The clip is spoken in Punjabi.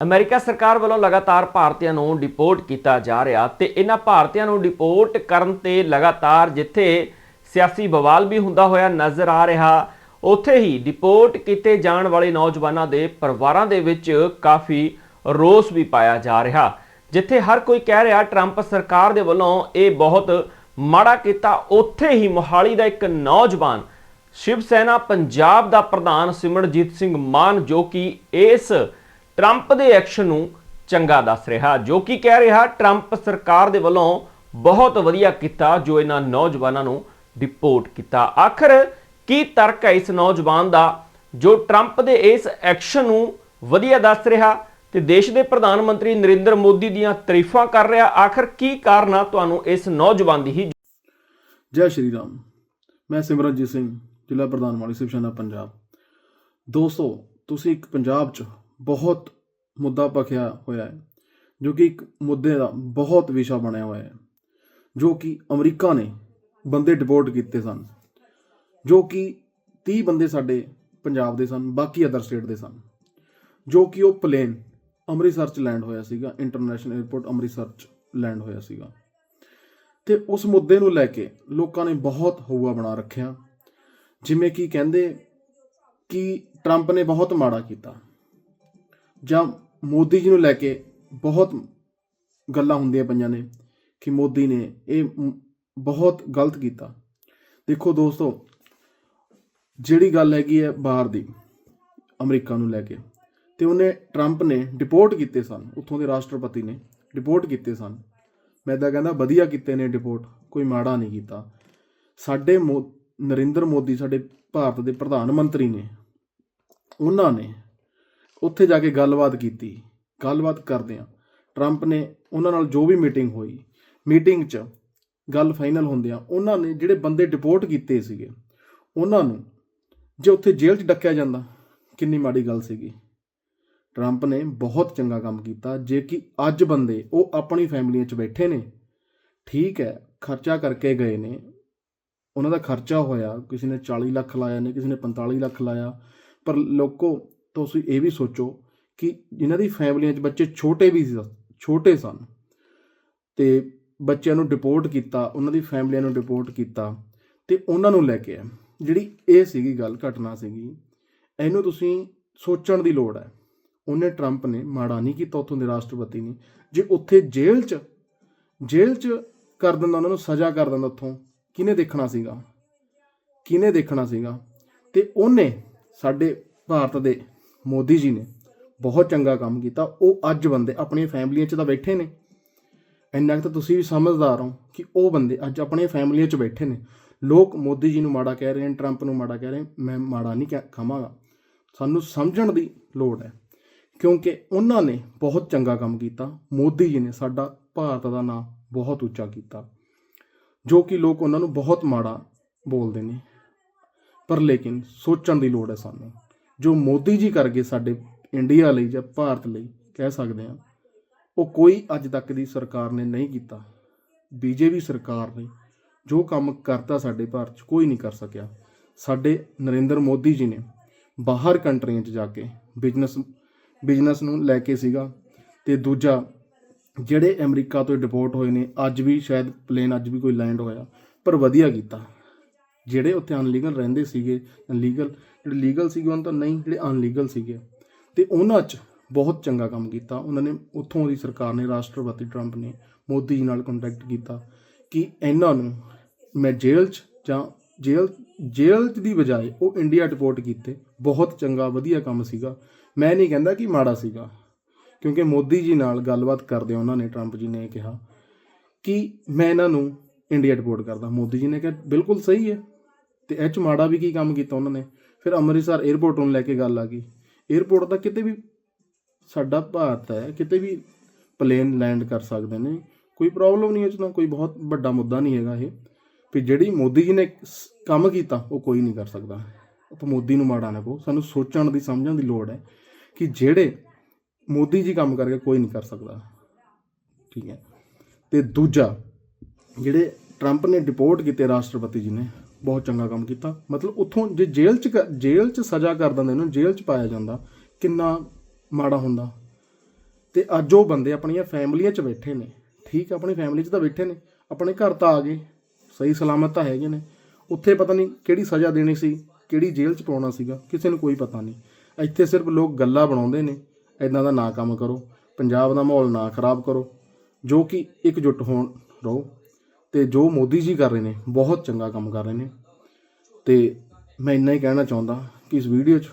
ਅਮਰੀਕਾ ਸਰਕਾਰ ਵੱਲੋਂ ਲਗਾਤਾਰ ਭਾਰਤੀਆਂ ਨੂੰ ਡਿਪੋਰਟ ਕੀਤਾ ਜਾ ਰਿਹਾ ਤੇ ਇਹਨਾਂ ਭਾਰਤੀਆਂ ਨੂੰ ਡਿਪੋਰਟ ਕਰਨ ਤੇ ਲਗਾਤਾਰ ਜਿੱਥੇ ਸਿਆਸੀ ਬਵਾਲ ਵੀ ਹੁੰਦਾ ਹੋਇਆ ਨਜ਼ਰ ਆ ਰਿਹਾ, ਉੱਥੇ ਹੀ ਡਿਪੋਰਟ ਕੀਤੇ ਜਾਣ ਵਾਲੇ ਨੌਜਵਾਨਾਂ ਦੇ ਪਰਿਵਾਰਾਂ ਦੇ ਵਿੱਚ ਕਾਫੀ ਰੋਸ ਵੀ ਪਾਇਆ ਜਾ ਰਿਹਾ, ਜਿੱਥੇ ਹਰ ਕੋਈ ਕਹਿ ਰਿਹਾ ਟਰੰਪ ਸਰਕਾਰ ਦੇ ਵੱਲੋਂ ਇਹ ਬਹੁਤ ਮਾੜਾ ਕੀਤਾ। ਉੱਥੇ ਹੀ ਮੋਹਾਲੀ ਦਾ ਇੱਕ ਨੌਜਵਾਨ ਸ਼ਿਵ ਸੈਨਾ ਪੰਜਾਬ ਦਾ ਪ੍ਰਧਾਨ ਸਿਮਰਜੀਤ ਸਿੰਘ ਮਾਨ ਜੋ ਕਿ ਇਸ ਟਰੰਪ ਦੇ ਐਕਸ਼ਨ ਨੂੰ ਚੰਗਾ ਦੱਸ ਰਿਹਾ, ਜੋ ਕਿ ਕਹਿ ਰਿਹਾ ਟਰੰਪ ਸਰਕਾਰ ਦੇ ਵੱਲੋਂ ਬਹੁਤ ਵਧੀਆ ਕੀਤਾ ਜੋ ਇਹਨਾਂ ਨੌਜਵਾਨਾਂ ਨੂੰ ਡਿਪੋਰਟ ਕੀਤਾ। ਆਖਰ ਕੀ ਤਰਕ ਹੈ ਇਸ ਨੌਜਵਾਨ ਦਾ ਜੋ ਟਰੰਪ ਦੇ ਇਸ ਐਕਸ਼ਨ ਨੂੰ ਵਧੀਆ ਦੱਸ ਰਿਹਾ ਤੇ ਦੇਸ਼ ਦੇ ਪ੍ਰਧਾਨ ਮੰਤਰੀ ਨਰਿੰਦਰ ਮੋਦੀ ਦੀਆਂ ਤਾਰੀਫਾਂ ਕਰ ਰਿਹਾ? ਆਖਰ ਕੀ ਕਾਰਨ ਆ ਤੁਹਾਨੂੰ ਇਸ ਨੌਜਵਾਨ ਦੀ ਹੀ? ਜੈ ਸ਼੍ਰੀ ਰਾਮ। ਮੈਂ ਸਿਮਰਨਜੀਤ ਸਿੰਘ, ਜ਼ਿਲ੍ਹਾ ਪ੍ਰਧਾਨ ਮਾਲੀ ਸਿਵ ਸੈਨਾ ਪੰਜਾਬ। ਦੋਸਤੋ, ਤੁਸੀਂ ਇੱਕ ਪੰਜਾਬ 'ਚ ਬਹੁਤ ਮੁੱਦਾ ਪਖਿਆ ਹੋਇਆ ਹੈ, ਜੋ ਕਿ ਇੱਕ ਮੁੱਦੇ ਦਾ ਬਹੁਤ ਵਿਸ਼ਾ ਬਣਿਆ ਹੋਇਆ ਹੈ, ਜੋ ਕਿ ਅਮਰੀਕਾ ਨੇ ਬੰਦੇ ਡਿਪੋਰਟ ਕੀਤੇ ਸਨ, ਜੋ ਕਿ 30 ਬੰਦੇ ਸਾਡੇ ਪੰਜਾਬ ਦੇ ਸਨ, ਬਾਕੀ ਅਦਰ ਸਟੇਟ ਦੇ ਸਨ, ਜੋ ਕਿ ਉਹ ਪਲੇਨ ਅੰਮ੍ਰਿਤਸਰ 'ਚ ਲੈਂਡ ਹੋਇਆ ਸੀਗਾ ਇੰਟਰਨੈਸ਼ਨਲ 에ਅਰਪੋਰਟ ਅੰਮ੍ਰਿਤਸਰ 'ਚ ਲੈਂਡ ਹੋਇਆ ਸੀਗਾ। ਤੇ ਉਸ ਮੁੱਦੇ ਨੂੰ ਲੈ ਕੇ ਲੋਕਾਂ ਨੇ ਬਹੁਤ ਹਊਆ ਬਣਾ ਰੱਖਿਆ, ਜਿਵੇਂ ਕਿ ਕਹਿੰਦੇ ਕਿ ਟਰੰਪ ਨੇ ਬਹੁਤ ਮਾੜਾ ਕੀਤਾ। ਜਾਂ ਮੋਦੀ ਜੀ ਨੂੰ ਲੈ ਕੇ ਬਹੁਤ ਗੱਲਾਂ ਹੁੰਦੀਆਂ ਪਈਆਂ ਨੇ ਕਿ ਮੋਦੀ ਨੇ ਇਹ ਬਹੁਤ ਗਲਤ ਕੀਤਾ। ਦੇਖੋ ਦੋਸਤੋ, ਜਿਹੜੀ ਗੱਲ ਹੈਗੀ ਹੈ ਬਾਹਰ ਦੀ, ਅਮਰੀਕਾ ਨੂੰ ਲੈ ਕੇ, ਤੇ ਉਹਨੇ ਟਰੰਪ ਨੇ ਡਿਪੋਰਟ ਕੀਤੇ ਸਨ, ਉੱਥੋਂ ਦੇ ਰਾਸ਼ਟਰਪਤੀ ਨੇ ਡਿਪੋਰਟ ਕੀਤੇ ਸਨ। ਮੈਂ ਤਾਂ ਕਹਿੰਦਾ ਵਧੀਆ ਕੀਤੇ ਨੇ ਡਿਪੋਰਟ, ਕੋਈ ਮਾੜਾ ਨਹੀਂ ਕੀਤਾ। ਸਾਡੇ ਮੋ- ਨਰਿੰਦਰ ਮੋਦੀ, ਸਾਡੇ ਭਾਰਤ ਦੇ ਪ੍ਰਧਾਨ ਮੰਤਰੀ ਨੇ, ਉਹਨਾਂ ਨੇ ਉੱਥੇ ਜਾ ਕੇ ਗੱਲਬਾਤ ਕੀਤੀ। ਗੱਲਬਾਤ ਕਰਦਿਆਂ ਟਰੰਪ ਨੇ ਉਹਨਾਂ ਨਾਲ ਜੋ ਵੀ ਮੀਟਿੰਗ ਹੋਈ, ਮੀਟਿੰਗ 'ਚ ਗੱਲ ਫਾਈਨਲ ਹੁੰਦਿਆਂ ਉਹਨਾਂ ਨੇ ਜਿਹੜੇ ਬੰਦੇ ਡਿਪੋਰਟ ਕੀਤੇ ਸੀਗੇ, ਉਹਨਾਂ ਨੂੰ ਜੇ ਉੱਥੇ ਜੇਲ੍ਹ 'ਚ ਡੱਕਿਆ ਜਾਂਦਾ, ਕਿੰਨੀ ਮਾੜੀ ਗੱਲ ਸੀਗੀ। ਟਰੰਪ ਨੇ ਬਹੁਤ ਚੰਗਾ ਕੰਮ ਕੀਤਾ, ਜੇ ਕਿ ਅੱਜ ਬੰਦੇ ਉਹ ਆਪਣੀ ਫੈਮਲੀਆਂ 'ਚ ਬੈਠੇ ਨੇ, ਠੀਕ ਹੈ, ਖਰਚਾ ਕਰਕੇ ਗਏ ਨੇ, ਉਹਨਾਂ ਦਾ ਖਰਚਾ ਹੋਇਆ, ਕਿਸੇ ਨੇ 40 ਲੱਖ ਲਾਇਆ ਨੇ, ਕਿਸੇ ਨੇ 45 ਲੱਖ ਲਾਇਆ, ਪਰ ਲੋਕੋ ਤੁਸੀਂ ਇਹ ਵੀ ਸੋਚੋ ਕਿ ਜਿਨ੍ਹਾਂ ਦੀ ਫੈਮਲੀਆਂ 'ਚ ਬੱਚੇ ਛੋਟੇ ਵੀ ਸੀ, ਛੋਟੇ ਸਨ ਤੇ ਬੱਚਿਆਂ ਨੂੰ ਡਿਪੋਰਟ ਕੀਤਾ, ਉਹਨਾਂ ਦੀ ਫੈਮਲੀਆਂ ਨੂੰ ਡਿਪੋਰਟ ਕੀਤਾ ਤੇ ਉਹਨਾਂ ਨੂੰ ਲੈ ਕੇ ਆ ਜਿਹੜੀ ਇਹ ਸੀਗੀ ਗੱਲ, ਘਟਨਾ ਸੀਗੀ, ਇਹਨੂੰ ਤੁਸੀਂ ਸੋਚਣ ਦੀ ਲੋੜ ਹੈ। ਉਹਨੇ ਟਰੰਪ ਨੇ ਮਾੜਾ ਨਹੀਂ ਕੀਤਾ, ਉੱਥੋਂ ਦੇ ਰਾਸ਼ਟਰਪਤੀ ਨੇ। ਜੇ ਉੱਥੇ ਜੇਲ੍ਹ 'ਚ ਜੇਲ੍ਹ 'ਚ ਕਰ ਦਿੰਦਾ ਉਹਨਾਂ ਨੂੰ ਸਜ਼ਾ ਕਰ ਦਿੰਦਾ ਉੱਥੋਂ, ਕਿਹਨੇ ਦੇਖਣਾ ਸੀਗਾ? ਕਿਹਨੇ ਦੇਖਣਾ ਸੀਗਾ? ਤੇ ਉਹਨੇ ਸਾਡੇ ਭਾਰਤ ਦੇ ਮੋਦੀ ਜੀ ਨੇ ਬਹੁਤ ਚੰਗਾ ਕੰਮ ਕੀਤਾ। ਉਹ ਅੱਜ ਬੰਦੇ ਆਪਣੀਆਂ ਫੈਮਲੀਆਂ 'ਚ ਤਾਂ ਬੈਠੇ ਨੇ। ਇੰਨਾ ਕੁ ਤਾਂ ਤੁਸੀਂ ਵੀ ਸਮਝਦਾਰ ਹੋ ਕਿ ਉਹ ਬੰਦੇ ਅੱਜ ਆਪਣੀਆਂ ਫੈਮਲੀਆਂ 'ਚ ਬੈਠੇ ਨੇ। ਲੋਕ ਮੋਦੀ ਜੀ ਨੂੰ ਮਾੜਾ ਕਹਿ ਰਹੇ ਨੇ, ਟਰੰਪ ਨੂੰ ਮਾੜਾ ਕਹਿ ਰਹੇ ਮੈਂ ਮਾੜਾ ਨਹੀਂ ਕਹਿ- ਕਹਾਂਗਾ। ਸਾਨੂੰ ਸਮਝਣ ਦੀ ਲੋੜ ਹੈ। ਕਿਉਂਕਿ ਉਹਨਾਂ ਨੇ ਬਹੁਤ ਚੰਗਾ ਕੰਮ ਕੀਤਾ। ਮੋਦੀ ਜੀ ਨੇ ਸਾਡਾ ਭਾਰਤ ਦਾ ਨਾਮ ਬਹੁਤ ਉੱਚਾ ਕੀਤਾ। ਜੋ ਕਿ ਲੋਕ ਉਹਨਾਂ ਨੂੰ ਬਹੁਤ ਮਾੜਾ ਬੋਲਦੇ ਨੇ। ਪਰ ਲੇਕਿਨ ਸੋਚਣ ਦੀ ਲੋੜ ਹੈ ਸਾਨੂੰ। ਜੋ ਮੋਦੀ ਜੀ ਕਰ ਗਏ ਸਾਡੇ ਇੰਡੀਆ ਲਈ ਜਾਂ ਭਾਰਤ ਲਈ, ਕਹਿ ਸਕਦੇ ਹਾਂ, ਉਹ ਕੋਈ ਅੱਜ ਤੱਕ ਦੀ ਸਰਕਾਰ ਨੇ ਨਹੀਂ ਕੀਤਾ। ਬੀਜੇਪੀ ਸਰਕਾਰ ਨੇ ਜੋ ਕੰਮ ਕਰਤਾ ਸਾਡੇ ਭਾਰਤ 'ਚ, ਕੋਈ ਨਹੀਂ ਕਰ ਸਕਿਆ। ਸਾਡੇ ਨਰਿੰਦਰ ਮੋਦੀ ਜੀ ਨੇ ਬਾਹਰ ਕੰਟਰੀਆਂ 'ਚ ਜਾ ਕੇ ਬਿਜ਼ਨਸ ਬਿਜ਼ਨਸ ਨੂੰ ਲੈ ਕੇ ਸੀਗਾ ਤੇ ਦੂਜਾ ਜਿਹੜੇ ਅਮਰੀਕਾ ਤੋਂ ਡਿਪੋਰਟ ਹੋਏ ਨੇ, ਅੱਜ ਵੀ ਸ਼ਾਇਦ ਪਲੇਨ ਅੱਜ ਵੀ ਕੋਈ ਲੈਂਡ ਹੋਇਆ, ਪਰ ਵਧੀਆ ਕੀਤਾ। ਜਿਹੜੇ ਉੱਥੇ ਅਨਲੀਗਲ ਰਹਿੰਦੇ ਸੀਗੇ ਅਨਲੀਗਲ ਜਿਹੜੇ ਲੀਗਲ ਸੀਗੇ ਉਹਨਾਂ ਤਾਂ ਨਹੀਂ, ਜਿਹੜੇ ਅਨਲੀਗਲ ਸੀਗੇ। ਤੇ ਉਹਨਾਂ 'ਚ ਬਹੁਤ ਚੰਗਾ ਕੰਮ ਕੀਤਾ। ਉਹਨਾਂ ਨੇ ਉੱਥੋਂ ਦੀ ਸਰਕਾਰ ਨੇ, ਰਾਸ਼ਟਰਪਤੀ ਟਰੰਪ ਨੇ, ਮੋਦੀ ਜੀ ਨਾਲ ਕੰਟੈਕਟ ਕੀਤਾ ਕਿ ਇਹਨਾਂ ਨੂੰ ਮੈਂ ਜੇਲ੍ਹ 'ਚ ਜਾਂ ਜੇਲ੍ਹ ਜੇਲ੍ਹ 'ਚ ਦੀ ਬਜਾਏ ਉਹ ਇੰਡੀਆ ਡਿਪੋਰਟ ਕੀਤੇ। ਬਹੁਤ ਚੰਗਾ, ਵਧੀਆ ਕੰਮ ਸੀਗਾ। ਮੈਂ ਨਹੀਂ ਕਹਿੰਦਾ ਕਿ ਮਾੜਾ ਸੀਗਾ, ਕਿਉਂਕਿ ਮੋਦੀ ਜੀ ਨਾਲ ਗੱਲਬਾਤ ਕਰਦੇ ਉਹਨਾਂ ਨੇ, ਟਰੰਪ ਜੀ ਨੇ ਇਹ ਕਿਹਾ ਕਿ ਮੈਂ ਇਹਨਾਂ ਨੂੰ ਇੰਡੀਆ ਡਿਪੋਰਟ ਕਰਦਾ। ਮੋਦੀ ਜੀ ਨੇ ਕਿਹਾ, ਬਿਲਕੁਲ ਸਹੀ ਹੈ। ਤੇ ਇਹ 'ਚ ਮਾੜਾ ਵੀ ਕੀ ਕੰਮ ਕੀਤਾ ਉਹਨਾਂ ਨੇ? ਫਿਰ ਅੰਮ੍ਰਿਤਸਰ 에ਅਰਪੋਰਟ ਨੂੰ ਲੈ ਕੇ ਗੱਲ ਆ ਗਈ। 에ਅਰਪੋਰਟ ਦਾ ਕਿਤੇ ਵੀ ਸਾਡਾ ਭਾਰਤ ਹੈ, ਕਿਤੇ ਵੀ ਪਲੇਨ ਲੈਂਡ ਕਰ ਸਕਦੇ ਨੇ, ਕੋਈ ਪ੍ਰੋਬਲਮ ਨਹੀਂ ਇਹ 'ਚ ਕੋਈ ਬਹੁਤ ਵੱਡਾ ਮੁੱਦਾ ਨਹੀਂ ਹੈਗਾ ਇਹ। ਵੀ ਜਿਹੜੀ ਮੋਦੀ ਜੀ ਨੇ ਸ- ਕੰਮ ਕੀਤਾ, ਉਹ ਕੋਈ ਨਹੀਂ ਕਰ ਸਕਦਾ। ਆਪਾਂ ਮੋਦੀ ਨੂੰ ਮਾੜਾ ਨਾ ਕਹੋ, ਸਾਨੂੰ ਸੋਚਣ ਦੀ, ਸਮਝਣ ਦੀ ਲੋੜ ਹੈ ਕਿ ਜਿਹੜੇ ਮੋਦੀ ਜੀ ਕੰਮ ਕਰਕੇ ਕੋਈ ਨਹੀਂ ਕਰ ਸਕਦਾ। ਠੀਕ ਹੈ। ਤੇ ਦੂਜਾ, ਜਿਹੜੇ ਟਰੰਪ ਨੇ ਡਿਪੋਰਟ ਕੀਤੇ ਰਾਸ਼ਟਰਪਤੀ ਜੀ ਨੇ ਬਹੁਤ ਚੰਗਾ ਕੰਮ ਕੀਤਾ। ਮਤਲਬ ਉੱਥੋਂ ਜੇ ਜੇਲ੍ਹ 'ਚ ਕ- ਜੇਲ੍ਹ 'ਚ ਸਜ਼ਾ ਕਰ ਦਿੰਦੇ ਨੂੰ, ਜੇਲ੍ਹ 'ਚ ਪਾਇਆ ਜਾਂਦਾ, ਕਿੰਨਾ ਮਾੜਾ ਹੁੰਦਾ। ਤੇ ਅੱਜ ਉਹ ਬੰਦੇ ਆਪਣੀਆਂ ਫੈਮਲੀਆਂ 'ਚ ਬੈਠੇ ਨੇ। ਠੀਕ ਆਪਣੀ ਫੈਮਲੀ 'ਚ ਤਾਂ ਬੈਠੇ ਨੇ। ਆਪਣੇ ਘਰ ਤਾਂ ਆ ਗਏ। ਸਹੀ ਸਲਾਮਤ ਤਾਂ ਹੈਗੇ ਨੇ। ਉੱਥੇ ਪਤਾ ਨਹੀਂ ਕਿਹੜੀ ਸਜ਼ਾ ਦੇਣੀ ਸੀ, ਕਿਹੜੀ ਜੇਲ੍ਹ 'ਚ ਪਾਉਣਾ ਸੀਗਾ, ਕਿਸੇ ਨੂੰ ਕੋਈ ਪਤਾ ਨਹੀਂ। ਇੱਥੇ ਸਿਰਫ ਲੋਕ ਗੱਲਾਂ ਬਣਾਉਂਦੇ ਨੇ। ਐਦਾਂ ਦਾ ਨਾ ਕੰਮ ਕਰੋ। ਪੰਜਾਬ ਦਾ ਮਾਹੌਲ ਨਾ ਖਰਾਬ ਕਰੋ। ਜੋ ਕਿ ਇਕਜੁੱਟ ਹੋਣ, ਰਹੋ। ਤੇ ਜੋ ਮੋਦੀ ਜੀ ਕਰ ਰਹੇ ਨੇ, ਬਹੁਤ ਚੰਗਾ ਕੰਮ ਕਰ ਰਹੇ ਨੇ। ਤੇ ਮੈਂ ਇੰਨਾ ਹੀ ਕਹਿਣਾ ਚਾਹੁੰਦਾ ਕਿ ਇਸ ਵੀਡੀਓ 'ਚ